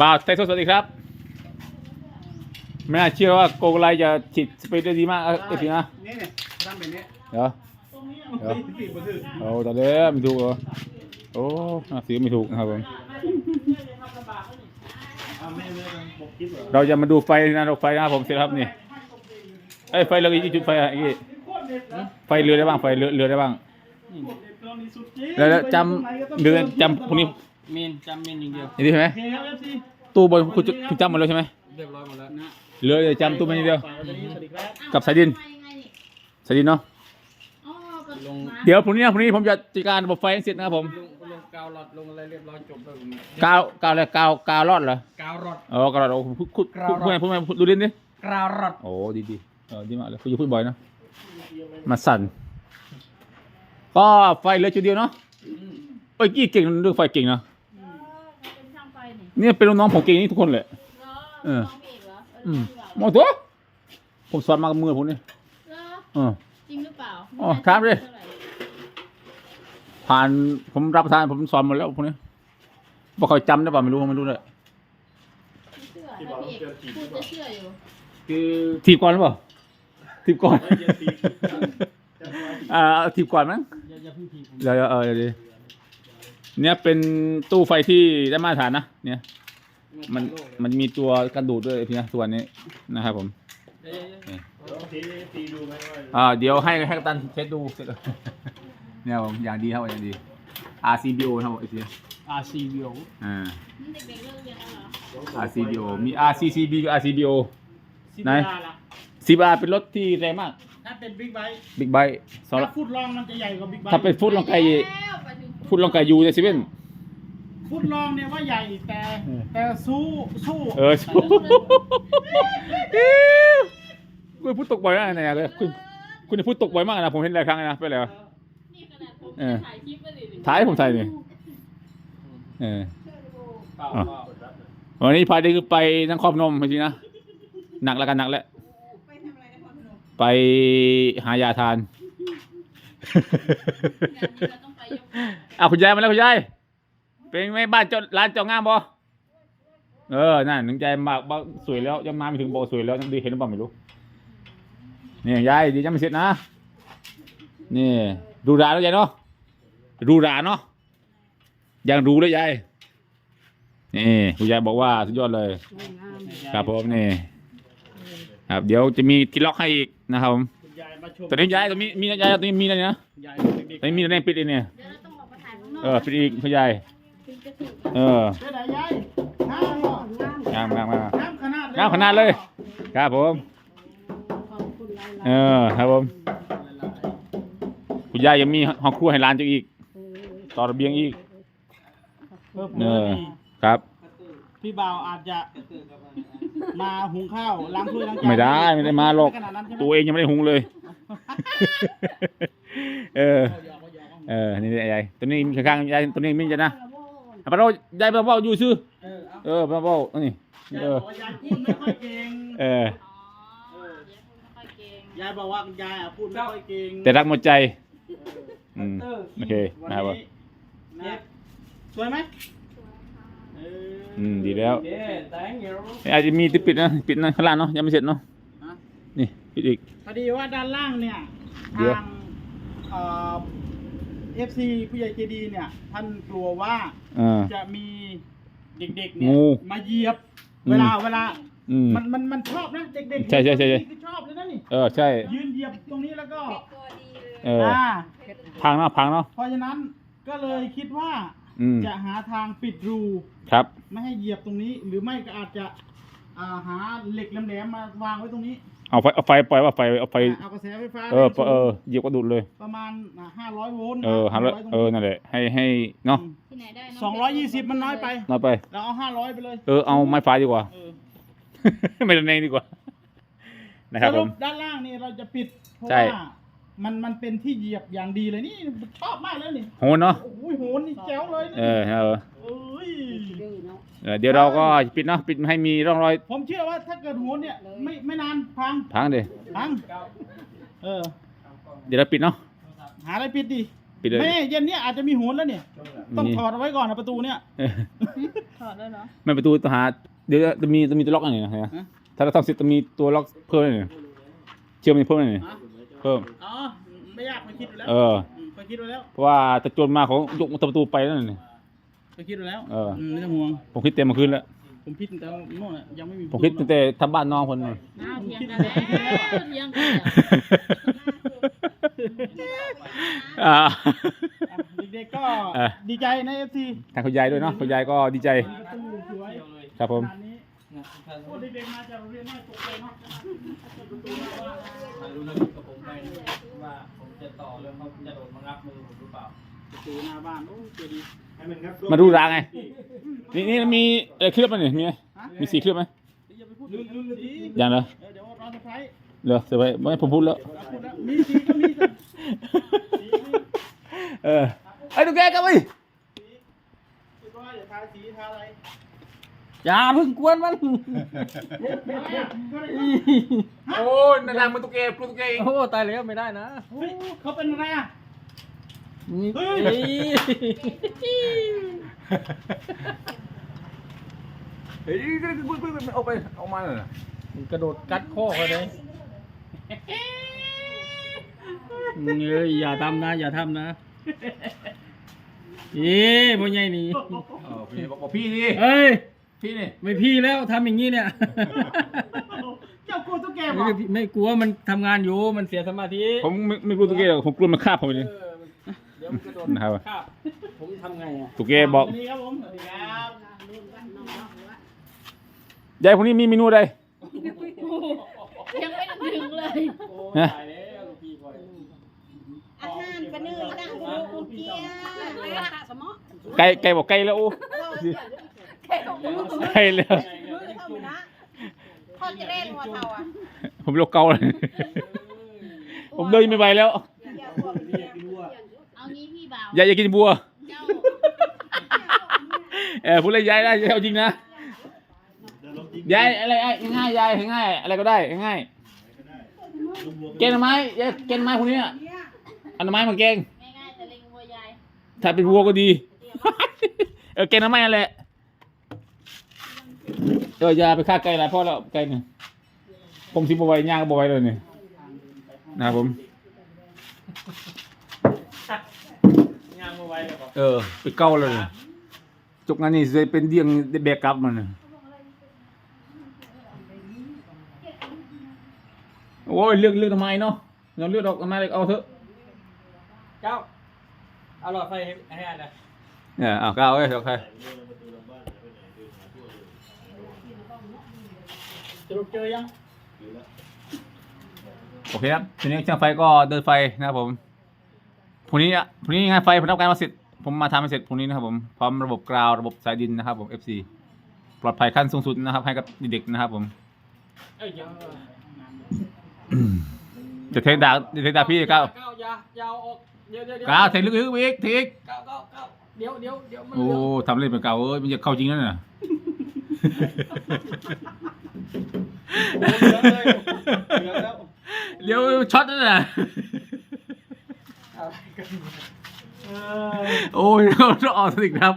บ่าวไทยสดสวัสดีครับ ไม่น่าเชื่อว่าโกโกไลจะฉีดสเปรย์ได้ดีมากเออเอฟพีนะนี่เนี่ยตั้งเป็นนี้เดี๋ยวตรงนี้เดี๋ยวสี่บนถือโอ้ตอนนี้ไม่ถูกเหรอโอ้น่าซื้อไม่ถูกนะครับผมอ่าไม่ไม่ปกคลิปเหรอเราจะมาดูไฟนะรถไฟนะครับผมเสร็จแล้วครับนี่เอ้ยไฟเรืออีกจุดไฟอะอีกไฟเรือได้บ้างไฟเรือเรือได้บ้างตอนนี้สุดจริงแล้วแล้วจำเรือจำพวกนี้ เมนจำเมนอย่างเดียวนี่ใช่ไหมโอเคครับเอฟซีตู้บนคุณจะคุณจำหมดแล้วใช่ไหมเรียบร้อยหมดแล้วนะเหลือแต่จำตู้มันอย่างเดียวฝากไว้ตรงนี้สวัสดีครับกับสายดินมายังไงนี่สายดินเนาะอ๋อก็ลงมาเดี๋ยวพรุ่งนี้นะพรุ่งนี้ผมจะจัดการระบบไฟให้เสร็จนะครับผม ลงลงกาวหลอดลงอะไรเรียบร้อยจบแล้วผมกาวกาวอะไรกาวกาวรอดเหรอ กาวหลอด อ๋อกาวรอดโอ้พูดพูดพูดพูดไงพูดไงพูดดูดินดิ กาวหลอดโอ้ดีดีเออดีมากเลยคุณจะพูดบ่อยนะมาสั่น ก็ไฟเหลือจุดเดียวเนาะเอ้ยกี้เก่งเรื่องไฟเก่งนะเออเขาเป็นช่างไฟนี่ เนี่ยเป็นลูกน้องผมเก่งนี่ทุกคนเลยเหรอเออ น้องเอกเหรอเออือมจริงมองตัวผมสอนมากับมือผมนี่เหรอเออ จริงหรือเปล่าอ๋อครับดิ เท่าไหร่ผ่านผมรับประทานผมสอนหมดแล้วพวกนี้บอกเขาจำได้ป่ะไม่รู้ไม่รู้เลยไม่เชื่อถ้าพี่เอกพูดจะเชื่ออยู่คือ ทีบก่อนหรือเปล่าทีบก่อน อ่าเอาทีบก่อนมั้งอย่าอย่าเพิ่งทีผมเดี๋ยวเดี๋ยวเออเดี๋ยวดิ เนี่ยเป็นตู้ไฟที่ได้มาตรฐานนะเนี่ย มันมันมีตัวกันดูดด้วยพี่นะตัวนี้นะครับผมเดี๋ยวเดี๋ยวเดี๋ยวโอเคตีดูไหมว่าอ่าเดี๋ยวให้ให้กัปตันเช็ดดูเสร็จแล้วเนี่ยผมอย่างดีครับอย่างดี RCBO นะครับผมไอ้ทีอาซีวิวอ่านี่เด็กๆเลิกเรียนแล้วเหรอ RCBO มี RCCB กับ RCBO สิบไหนบาทละ CBR เป็นรถที่แรงมาก ถ้าเป็นบิ๊กไบค์บิ๊กไบค์สำหรับถ้าฟุตลองมันจะใหญ่กว่าบิ๊กไบค์ถ้าเป็นฟุตลองไกแล้ วไปถึงฟุตลองไกยูในเซเว่นฟุตลองเนี่ยว่าใหญ่แต่เออแต่สู้สู้เออคุณพูดตกบ่อยมากนะเนี่ยคุณคุณพูดตกบ่อยมากนะผมเห็นหลายครั้งนะไปแล้วนี่ขนาดผมเออถ่ายคลิปแล้วดิถ่ายให้ผมถ่ายดิเออเปล่าอะเปล่าวันนี้พาเด็กไปนั่งครอบนมจริงๆนะหนักแล้วกันหนักแล้วไปหายาทานงานนี้ เราต้องไปยกอ้าวคุณยายมาแล้วคุณยายเป็นไงบ้านเจ้าร้านเจ้างามบ่เออนั่นหนึ่งใจมากบ้าสวยแล้วยังมาไม่ถึงบอกสวยแล้วดีเห็นหรือเปล่าไม่รู้นี่ยายดีจังไม่เสร็จนะนี่ดูราแล้วยายเนาะดูราเนาะยังรู้เลยยายนี่คุณยายบอกว่าสุดยอดเลย ครับผมนี่ครับเดี๋ยวจะมีที่ล็อกให้อีกนะครับผมคุณยายมาชมตอนนี้ยายตรงนี้มียายตรงนี้มีอะไรนะยายเด็กตอนนี้มีอะไรปิดอีกเนี่ยเดี๋ยว เราต้องออกมาถ่ายข้างนอกเออปิดอีกคุณยายถึงจะถูกเออๆเดี๋ยวไหนยายน้ำเหรองามงามงามน้ำขนาดน้ำขนาดเลย ครับผม เออครับผมคุณยายยังมีห้องครัวให้ร้านเจ้าอีก ต่อระเบียงอีก เพิ่มเอเพิ่อมครับ พี่บ่าวอาจจะมาหุงข้าวล้างถ้วยล้างจานไม่ได้ไม่ได้มาหรอก ขนาดนั้นใช่ไหมตัวเองยังไม่ได้หุงเลย เออ เออนี่ยายตัวนี้ข้างๆยายตัวนี้มินจะนะอะปะเรายายปะเราอยู่ซื่อเออเอาเออปะเรานี่ยายเออบอกว่ายายพูดไม่ค่อยเก่งเออ อ๋อเดี๋ยวคุณไม่ค่อยเก่งยายบอกว่ายายอะพูดไม่ค่อยเก่งแต่รักหมดใจอืมเออโอเควันนะครับผม นี้นะสวยไหมเอออืมดีแล้ว เย้แตงเหี่ยวอาจจะมีที่ปิดนะปิดนะข้างล่างเนาะยังไม่เสร็จเนาะฮะนี่ปิดอีก พอดีว่าด้านล่างเนี่ยเดี๋ยว ทางเอ่อ ฟซีผู้ใหญ่ใจดีเนี่ย ท่านกลัวว่าอ่า จะมีเด็กๆเนี่ยงูมาเหยียบ อืม เวลาเวลา อืม มันมันมันชอบนะเด็กๆใช่ใช่ใช่ใช่คือชอบเลยนะนี่เออใช่ ยืนเหยียบตรงนี้แล้วก็ตัวดีเลยเอออ่าพังเนาะพังเนาะเพราะฉะนั้นก็เลยคิดว่าอืมจะหาทางปิดรูครับ ไม่ให้เหยียบตรงนี้ หรือไม่ก็อาจจะอ่าหาเหล็กแหลมๆมาวางไว้ตรงนี้ เอาไฟเอาไฟปล่อยว่าไฟเอาไฟเอากระแสไฟฟ้าเออแรงสูงเออเหยียบก็ดูดเลย ประมาณห้าร้อยโวลต์เออหันเลยเออนั่นแหละให้ให้เนาะที่ไหนได้สองร้อยยี่สิบมันน้อยไปน้อยไป เราเอาห้าร้อยไปเลย เออเอาไม้ฟ้าดีกว่า เออไม่ต้องเองดีกว่า นะครับสผรุมด้านล่างนี่เราจะปิดเพราะใช่ ว่ามันมันเป็นที่เหยียบอย่างดีเลยนี่ชอบมากเลยนี่โหนเนาะโอ้ยโหนี่แจ๋วเลยนี่เออเออเอ้ย เออเดี๋ยวเราก็ปิดเนาะปิดไม่ให้มีร่องรอยผมเชื่อว่าถ้าเกิดโหนเนี่ยไม่ไม่นานพังพังเดี๋ยวพังเออเดี๋ยวเราปิดเนาะหาอะไรปิดดิปิดเลย แม่เย็นเนี้ยอาจจะมีโหนแล้วเนี่ย ต้องมีถอดเอาไว้ก่อนนะประตูเนี่ยเออถอดแล้วเหรอไม่ประตูต้องหาเดี๋ยวจะมีจะมีตัวล็อกอะไรนะฮะฮะถ้าเราต้องสิจะมีตัวล็อกเพิ่มเลยเชื่อมมีเพิ่มเลยฮะเพิ่มอ๋อไม่ยากไปคิดดูแล้วเออมไปคิดดูแล้วเพราะว่าจะโจรมาเขายกประตูไปนั่นน่ะไปคิดดูแล้วเอออื มไม่ต้องห่วง ผมคิดเต็มมาคืนแล้ว ผมคิดตั้งแต่โน่นน่ะยังไม่มีผมคิดตั้งแต่ทำบ้านน้องคนนึงน้าเทียงกันแล้วเทียงกันแล้วอ่า อะเด็กๆก็เออ ดีใจในเอฟซีทางคุณยายด้วยเนาะคุณยายก็ดีใจ ประตูสวยครับผมขนาดนี้โอ้เด็กๆมาจากโรงเรียนน่าตกใจเนาะประตูหน้าบ้านมารู้เรื่องกับผมไปว่าผมจะต่อแล้วเขาจะโดนมางับมือผมหรือเปล่า ประตูหน้าบ้านโอ้เจดีมาดูร้านไง นี่นี่มีอะไรเคลือบไหมเนี่ยมีไหมมีสีเคลือบไหมอย่าไปพูดลืมลืมลืมดียังเหรอเออเดี๋ยวรอเซอร์ไพรส์เหรอเสร็จไปไม่ผมพูดแล้วเอาพูดแล้วมีสีก็มีสิสีมีเออไอ้ตุ๊กแกกลับไปคิดว่าอย่าทาสีทาอะไรอย่าเพิ่งกวนมันโอ้ยนางมันตุ๊กแกปลุกตุ๊กแกเองโอ้ตายแล้วไม่ได้นะเฮ้ยเขาเป็นอะไรอะนี่ เฮ้ย เฮ้ยเฮ้ยมันเอาไปเอามาเลยมันกระโดดกัดข้อเขาเลยเอ้ยอย่าทำนะ อย่าทำนะเอ๊ะพ่อใหญ่นี่เออพี่บอกพี่ดิเอ้ย พี่นี่ไม่พี่แล้วทำอย่างนี้เนี่ย เจ้ากลัวตุ๊กแกบไม่อไม่กลัวมันทำงานอยู่มันเสียสมาธิผมไม่ไม่กลัวตุ๊กแกหรอกผมกลัวมันคาบผมเลย เออเดี๋ ยวมันกระโดดนะครับครับผมทำไงอะตุ๊กแกบอกสวัสดีครับผมสวัสดีครับยายพวกนี้มีเมนูอะไร ยังไม่ได้ถึงเลย โอ้ฮะ ตายแล้วลูกพี่คอยอาหารปะเนยนั่งดูอุเกียไก่ไก่บอกไก่แล้วโอ้แค่ของมือไก่แล้ว มือเท่านะทอดจะเล่นหัวเท่าอะผมโลกเกาเลยผมเดินไม่ไหวแล้วเกี่ยวกับเกี่ยว เอางี้พี่บ่าว ยายอยากกินบัวเจ้าเออพูดเลยยายได้ยายเอาจริงนะยายอะไรไอ้ง่ายๆยายง่ายๆอะไรก็ได้ง่ายๆเกณฑ์หน่อไม้ยายเกณฑ์หน่อไม้คนนี้อะเอาหน่อไม้มาแกงง่ายๆแต่เล็งวัวยายถ้าเป็นวัวก็ดีเออเกณฑ์หน่อไม้อะไรเอออย่าไปฆ่าไก่หลายเพราะแล้วไก่เนี่ยผมสิบไหวย่างก็บไหวเลยเนี่ยนะครับผม งานมาไว้เลยก่อนเออ ไปเก้าเลยจกงานนี่จะเป็นเดียงได้แบกกลับมันน่ะโอ้ยเลือกเลือกทำไมเนาะเราเลือกดอกทำไมเลยเอาเถอะเจ้าเอาหลอดไฟให้ให้อันนะเนี่ยเอาก้าวเอ้ยโอเคสรุปเจอยัง โอเคครับทีนี้ช่างไฟก็เดินไฟนะครับผม พรุ่งนี้อะพรุ่งนี้งานไฟผมทำการมาเสร็จ ผมมาทำให้เสร็จพรุ่งนี้นะครับผม พร้อมระบบกราวระบบสายดินนะครับผม FC ปลอดภัยขั้นสูงสุดนะครับ ให้กับเด็กๆนะครับ ผม เอ้ยเดี๋ยวจะเทคดาจะเทคดาพี่ก้าวก้าวอยาอยาวออกเดี๋ยวเดี๋ยวเดี๋ยวก้าวเทคลึกๆอีกทีกก้าวก้าวก้าเดี๋ยวเดี๋ยวเดี๋ยวมันโอ้เรื่องทำเล่นเป็นเก่าเอ้ยมันจะเข้าจริงแล้วน่ะ โอ้เหลือเลยเหลือแล้ว เดี๋ยวช็อตนั่นน่ะ โอ้ยต้องออกสติกครับ